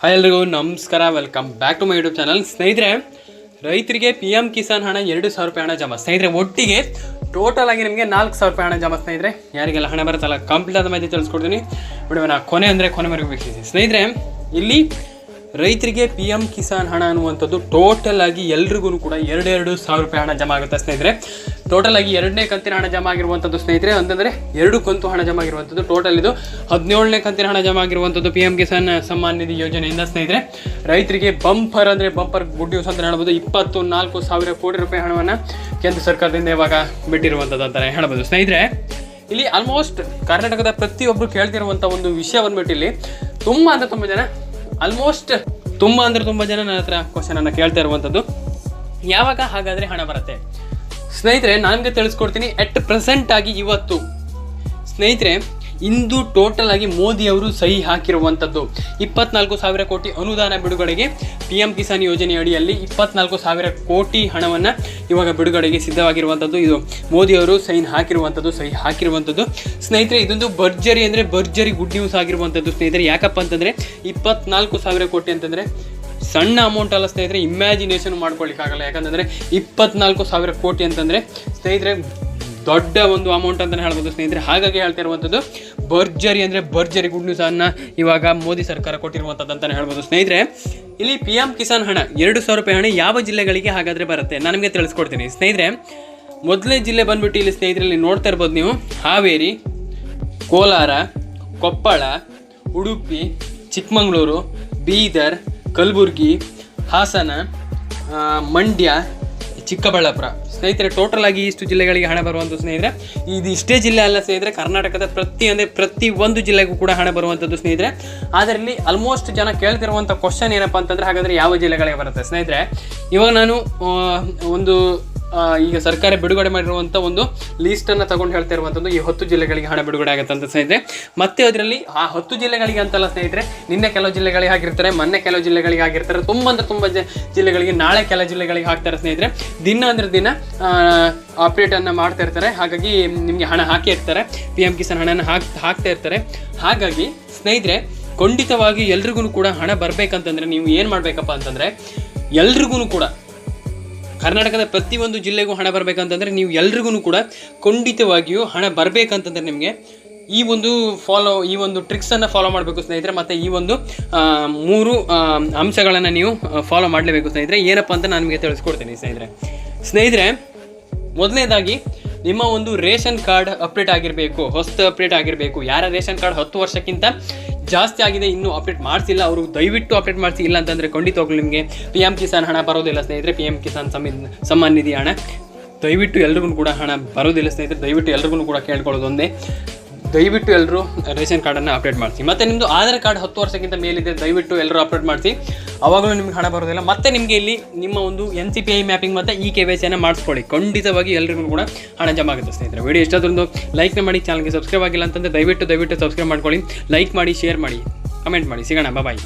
Hi ಎಲ್ರಿಗೂ, ನಮಸ್ಕಾರ. Welcome back to my YouTube channel ಸ್ನೇಹಿತರೆ, ರೈತರಿಗೆ ಪಿ ಎಂ ಕಿಸಾನ್ ಹಣ ಎರಡು ಸಾವಿರ ರೂಪಾಯಿ ಹಣ ಜಮಾ. ಸ್ನೇಹಿತರೆ, ಒಟ್ಟಿಗೆ ಟೋಟಲ್ ಆಗಿ ನಿಮಗೆ ನಾಲ್ಕು ಸಾವಿರ ರೂಪಾಯಿ ಹಣ ಜಮಾ ಸ್ನೇಹಿತರೆ. ಯಾರಿಗೆಲ್ಲ ಹಣ ಬರುತ್ತಲ್ಲ ಕಂಪ್ಲೀಟ್ ಆದ ಮಾಹಿತಿ ತಿಳಿಸ್ಕೊಡ್ತೀನಿ. ಬಿಡುವ ನಾ ಕೊನೆ ಅಂದರೆ ಕೊನೆವರೆಗೂ ವೀಕ್ಷಿಸಿ. ಸ್ನೇಹಿತರೆ, ಇಲ್ಲಿ ರೈತರಿಗೆ ಪಿ ಎಂ ಕಿಸಾನ್ ಹಣ ಅನ್ನುವಂಥದ್ದು ಟೋಟಲ್ ಆಗಿ ಎಲ್ರಿಗೂ ಕೂಡ ಎರಡೆರಡು ಸಾವಿರ ರೂಪಾಯಿ ಹಣ ಜಮಾ ಆಗುತ್ತೆ ಸ್ನೇಹಿತರೆ. ಟೋಟಲ್ ಆಗಿ ಎರಡನೇ ಕಂತಿನ ಹಣ ಜಮಾ ಆಗಿರುವಂಥದ್ದು ಸ್ನೇಹಿತರೆ, ಅಂತಂದರೆ ಎರಡು ಕಂತು ಹಣ ಜಮಾ ಆಗಿರುವಂಥದ್ದು ಟೋಟಲ್ ಇದು. ಹದಿನೇಳನೇ ಕಂತಿನ ಹಣ ಜಮಾ ಆಗಿರುವಂಥದ್ದು ಪಿ ಎಂ ಕಿಸಾನ್ ಸಮ್ಮಾನ್ ನಿಧಿ ಯೋಜನೆಯಿಂದ ಸ್ನೇಹಿತರೆ. ರೈತರಿಗೆ ಬಂಪರ್ ಅಂದರೆ ಬಂಪರ್ ಗುಡ್ ನ್ಯೂಸ್ ಅಂತ ಹೇಳ್ಬೋದು. ಇಪ್ಪತ್ತು ನಾಲ್ಕು ಸಾವಿರ ಕೋಟಿ ರೂಪಾಯಿ ಹಣವನ್ನು ಕೇಂದ್ರ ಸರ್ಕಾರದಿಂದ ಇವಾಗ ಬಿಟ್ಟಿರುವಂಥದ್ದು ಅಂತಲೇ ಹೇಳ್ಬೋದು ಸ್ನೇಹಿತರೆ. ಇಲ್ಲಿ ಆಲ್ಮೋಸ್ಟ್ ಕರ್ನಾಟಕದ ಪ್ರತಿಯೊಬ್ಬರು ಕೇಳ್ತಿರುವಂಥ ಒಂದು ವಿಷಯ ಬಂದ್ಬಿಟ್ಟು ಇಲ್ಲಿ ತುಂಬ ಅಂದರೆ ತುಂಬ ಜನ ಆಲ್ಮೋಸ್ಟ್ ತುಂಬ ಅಂದರೆ ತುಂಬ ಜನ ನನ್ನ ಹತ್ರ ಕ್ವಶನನ್ನು ಕೇಳ್ತಾ ಇರುವಂಥದ್ದು ಯಾವಾಗ ಹಾಗಾದರೆ ಹಣ ಬರುತ್ತೆ? ಸ್ನೇಹಿತರೆ ನನಗೆ ತಿಳಿಸ್ಕೊಡ್ತೀನಿ ಎಟ್ ಪ್ರೆಸೆಂಟ್ ಆಗಿ ಇವತ್ತು. ಸ್ನೇಹಿತರೆ ಇಂದು ಟೋಟಲ್ ಆಗಿ ಮೋದಿ ಅವರು ಸಹಿ ಹಾಕಿರುವಂಥದ್ದು ಇಪ್ಪತ್ನಾಲ್ಕು ಸಾವಿರ ಕೋಟಿ ಅನುದಾನ ಬಿಡುಗಡೆಗೆ ಪಿ ಎಂ ಕಿಸಾನ್ ಯೋಜನೆ ಅಡಿಯಲ್ಲಿ ಇಪ್ಪತ್ನಾಲ್ಕು ಸಾವಿರ ಕೋಟಿ ಹಣವನ್ನು ಇವಾಗ ಬಿಡುಗಡೆಗೆ ಸಿದ್ಧವಾಗಿರುವಂಥದ್ದು ಇದು. ಮೋದಿ ಅವರು ಸೈನ್ ಹಾಕಿರುವಂಥದ್ದು ಸಹಿ ಹಾಕಿರುವಂಥದ್ದು ಸ್ನೇಹಿತರೆ, ಇದೊಂದು ಭರ್ಜರಿ ಅಂದರೆ ಭರ್ಜರಿ ಗುಡ್ ನ್ಯೂಸ್ ಆಗಿರುವಂಥದ್ದು ಸ್ನೇಹಿತರೆ. ಯಾಕಪ್ಪ ಅಂತಂದರೆ ಇಪ್ಪತ್ನಾಲ್ಕು ಸಾವಿರ ಕೋಟಿ ಅಂತಂದರೆ ಸಣ್ಣ ಅಮೌಂಟ್ ಅಲ್ಲ ಸ್ನೇಹಿತರೆ ಇಮ್ಯಾಜಿನೇಷನ್ ಮಾಡ್ಕೊಳ್ಳಿಕ್ಕಾಗಲ್ಲ ಯಾಕಂತಂದರೆ ಇಪ್ಪತ್ನಾಲ್ಕು ಸಾವಿರ ಕೋಟಿ ಅಂತಂದರೆ ಸ್ನೇಹಿತರೆ ದೊಡ್ಡ ಒಂದು ಅಮೌಂಟ್ ಅಂತಲೇ ಹೇಳ್ಬೋದು ಸ್ನೇಹಿತರೆ. ಹಾಗಾಗಿ ಹೇಳ್ತಾ ಇರುವಂಥದ್ದು, ಭರ್ಜರಿ ಅಂದರೆ ಭರ್ಜರಿ ಗುಡ್ ನ್ಯೂಸ್ ಅನ್ನ ಇವಾಗ ಮೋದಿ ಸರ್ಕಾರ ಕೊಟ್ಟಿರುವಂಥದ್ದು ಅಂತಲೇ ಹೇಳ್ಬೋದು ಸ್ನೇಹಿತರೆ. ಇಲ್ಲಿ ಪಿ ಎಂ ಕಿಸಾನ್ ಹಣ, ಎರಡು ಸಾವಿರ ರೂಪಾಯಿ ಹಣ ಯಾವ ಜಿಲ್ಲೆಗಳಿಗೆ ಹಾಗಾದರೆ ಬರುತ್ತೆ? ನಾನು ನಿಮಗೆ ತಿಳಿಸ್ಕೊಡ್ತೀನಿ. ಸ್ನೇಹಿತರೆ ಮೊದಲನೇ ಜಿಲ್ಲೆ ಬಂದ್ಬಿಟ್ಟು ಇಲ್ಲಿ ಸ್ನೇಹಿತರೆ ಇಲ್ಲಿ ನೋಡ್ತಾ ಇರ್ಬೋದು ನೀವು. ಹಾವೇರಿ, ಕೋಲಾರ, ಕೊಪ್ಪಳ, ಉಡುಪಿ, ಚಿಕ್ಕಮಗಳೂರು, ಬೀದರ್, ಕಲಬುರ್ಗಿ, ಹಾಸನ ಮಂಡ್ಯ ಚಿಕ್ಕಬಳ್ಳಾಪುರ. ಸ್ನೇಹಿತರೆ ಟೋಟಲ್ ಆಗಿ ಇಷ್ಟು ಜಿಲ್ಲೆಗಳಿಗೆ ಹಣ ಬರುವಂಥ ಸ್ನೇಹಿತರೆ ಇದು ಇಷ್ಟೇ ಜಿಲ್ಲೆ ಅಲ್ಲ ಸ್ನೇಹಿತರೆ, ಕರ್ನಾಟಕದ ಪ್ರತಿ ಅಂದರೆ ಪ್ರತಿ ಒಂದು ಜಿಲ್ಲೆಗೂ ಕೂಡ ಹಣ ಬರುವಂಥದ್ದು ಸ್ನೇಹಿತರೆ. ಅದರಲ್ಲಿ ಆಲ್ಮೋಸ್ಟ್ ಜನ ಕೇಳ್ತಿರುವಂಥ ಕ್ವಶನ್ ಏನಪ್ಪ ಅಂತಂದರೆ, ಹಾಗಾದರೆ ಯಾವ ಜಿಲ್ಲೆಗಳಿಗೆ ಬರುತ್ತೆ? ಸ್ನೇಹಿತರೆ, ಇವಾಗ ನಾನು ಒಂದು ಈಗ ಸರ್ಕಾರ ಬಿಡುಗಡೆ ಮಾಡಿರುವಂಥ ಒಂದು ಲೀಸ್ಟನ್ನು ತಗೊಂಡು ಹೇಳ್ತಾ ಇರುವಂಥದ್ದು ಈ ಹತ್ತು ಜಿಲ್ಲೆಗಳಿಗೆ ಹಣ ಬಿಡುಗಡೆ ಆಗುತ್ತೆ ಅಂತ ಸ್ನೇಹಿತರೆ. ಮತ್ತೆ ಅದರಲ್ಲಿ ಆ ಹತ್ತು ಜಿಲ್ಲೆಗಳಿಗೆ ಅಂತಲ್ಲ ಸ್ನೇಹಿತರೆ, ನಿನ್ನೆ ಕೆಲವು ಜಿಲ್ಲೆಗಳಿಗೆ ಆಗಿರ್ತಾರೆ ಮೊನ್ನೆ ಕೆಲವು ಜಿಲ್ಲೆಗಳಿಗೆ ಆಗಿರ್ತಾರೆ ತುಂಬ ಅಂದರೆ ತುಂಬ ಜಿಲ್ಲೆಗಳಿಗೆ, ನಾಳೆ ಕೆಲ ಜಿಲ್ಲೆಗಳಿಗೆ ಹಾಕ್ತಾರೆ ಸ್ನೇಹಿತರೆ. ದಿನ ಅಂದ್ರೆ ದಿನ ಅಪ್ಡೇಟನ್ನು ಮಾಡ್ತಾ ಇರ್ತಾರೆ. ಹಾಗಾಗಿ ನಿಮಗೆ ಹಣ ಹಾಕಿ ಇರ್ತಾರೆ ಪಿ ಎಂ ಕಿಸಾನ್ ಹಣನ ಹಾಕ್, ಹಾಕ್ತಾ ಇರ್ತಾರೆ. ಹಾಗಾಗಿ ಸ್ನೇಹಿತರೆ, ಖಂಡಿತವಾಗಿ ಎಲ್ರಿಗೂ ಕೂಡ ಹಣ ಬರಬೇಕಂತಂದರೆ ನೀವು ಏನು ಮಾಡಬೇಕಪ್ಪ ಅಂತಂದರೆ, ಎಲ್ರಿಗೂ ಕೂಡ ಕರ್ನಾಟಕದ ಪ್ರತಿಯೊಂದು ಜಿಲ್ಲೆಗೂ ಹಣ ಬರಬೇಕಂತಂದರೆ ನೀವು ಎಲ್ರಿಗೂ ಕೂಡ ಖಂಡಿತವಾಗಿಯೂ ಹಣ ಬರಬೇಕಂತಂದರೆ ನಿಮಗೆ ಈ ಒಂದು ಫಾಲೋ ಈ ಒಂದು ಟ್ರಿಕ್ಸನ್ನು ಫಾಲೋ ಮಾಡಬೇಕು ಸ್ನೇಹಿತರೆ, ಮತ್ತು ಈ ಒಂದು ಮೂರು ಅಂಶಗಳನ್ನು ನೀವು ಫಾಲೋ ಮಾಡಲೇಬೇಕು ಸ್ನೇಹಿತರೆ. ಏನಪ್ಪ ಅಂತ ನಾನು ನಿಮಗೆ ತಿಳಿಸ್ಕೊಡ್ತೀನಿ ಸ್ನೇಹಿತರೆ. ಸ್ನೇಹಿತರೆ, ಮೊದಲನೇದಾಗಿ ನಿಮ್ಮ ಒಂದು ರೇಷನ್ ಕಾರ್ಡ್ ಅಪ್ಡೇಟ್ ಆಗಿರಬೇಕು, ಹೊಸ್ತು ಅಪ್ಡೇಟ್ ಆಗಿರಬೇಕು. ಯಾರ ರೇಷನ್ ಕಾರ್ಡ್ ಹತ್ತು ವರ್ಷಕ್ಕಿಂತ ಜಾಸ್ತಿ ಆಗಿದೆ, ಇನ್ನೂ ಅಪ್ಡೇಟ್ ಮಾಡಿಸಿಲ್ಲ. ಅವರು ದಯವಿಟ್ಟು ಅಪ್ಡೇಟ್ ಮಾಡಿಸಿ, ಇಲ್ಲ ಅಂತಂದರೆ ಖಂಡಿತವಾಗ್ಲೂ ನಿಮಗೆ. ಪಿ ಎಂ ಕಿಸಾನ್ ಹಣ ಬರೋದಿಲ್ಲ ಸ್ನೇಹಿತರೆ. ಪಿ ಎಂ ಕಿಸಾನ್ ಸಮಿ ಸಮ್ಮಾನ್ ನಿಧಿ ಹಣ. ದಯವಿಟ್ಟು ಎಲ್ರಿಗೂ ಕೂಡ ಹಣ ಬರೋದಿಲ್ಲ ಸ್ನೇಹಿತರೆ. ದಯವಿಟ್ಟು ಎಲ್ರಿಗೂ ಕೂಡ ಕೇಳ್ಕೊಳ್ಳೋದು ಒಂದೇ. ದಯವಿಟ್ಟು ಎಲ್ಲರೂ ರೇಷನ್ ಕಾರ್ಡನ್ನು ಅಪ್ಡೇಟ್ ಮಾಡಿಸಿ. ಮತ್ತು ನಿಮ್ಮದು ಆಧಾರ್ ಕಾರ್ಡ್ ಹತ್ತು ವರ್ಷಕ್ಕಿಂತ ಮೇಲಿದೆ, ದಯವಿಟ್ಟು ಎಲ್ಲರೂ ಅಪ್ಡೇಟ್ ಮಾಡಿಸಿ. ಅವಾಗಲೂ ನಿಮ್ಗೆ ಹಣ ಬರೋದಿಲ್ಲ ಮತ್ತೆ ನಿಮಗೆ ಇಲ್ಲಿ ನಿಮ್ಮ ಒಂದು N C P I mapping ಮತ್ತು ಇ ಕೆ ವೈ ಸಿಯನ್ನು ಮಾಡಿಸ್ಕೊಳ್ಳಿ. ಖಂಡಿತವಾಗಿ ಎಲ್ಲರಿಗೂ ಕೂಡ ಹಣ ಜಮಾ ಆಗುತ್ತೆ ಸ್ನೇಹಿತರೆ. ವಿಡಿಯೋ ಎಷ್ಟಾದ್ರೂ ಲೈಕ್ನ ಮಾಡಿ ಚಾನಲ್ಗೆ ಸಬ್ಸ್ಕ್ರೈಬ್ ಆಗಿಲ್ಲ ಅಂತಂದರೆ ದಯವಿಟ್ಟು ದಯವಿಟ್ಟು ಸಬ್ಸ್ಕ್ರೈಬ್ ಮಾಡ್ಕೊಳ್ಳಿ. ಲೈಕ್ ಮಾಡಿ ಶೇರ್ ಮಾಡಿ ಕಮೆಂಟ್ ಮಾಡಿ. ಸಿಗೋಣ. ಬಾಯ್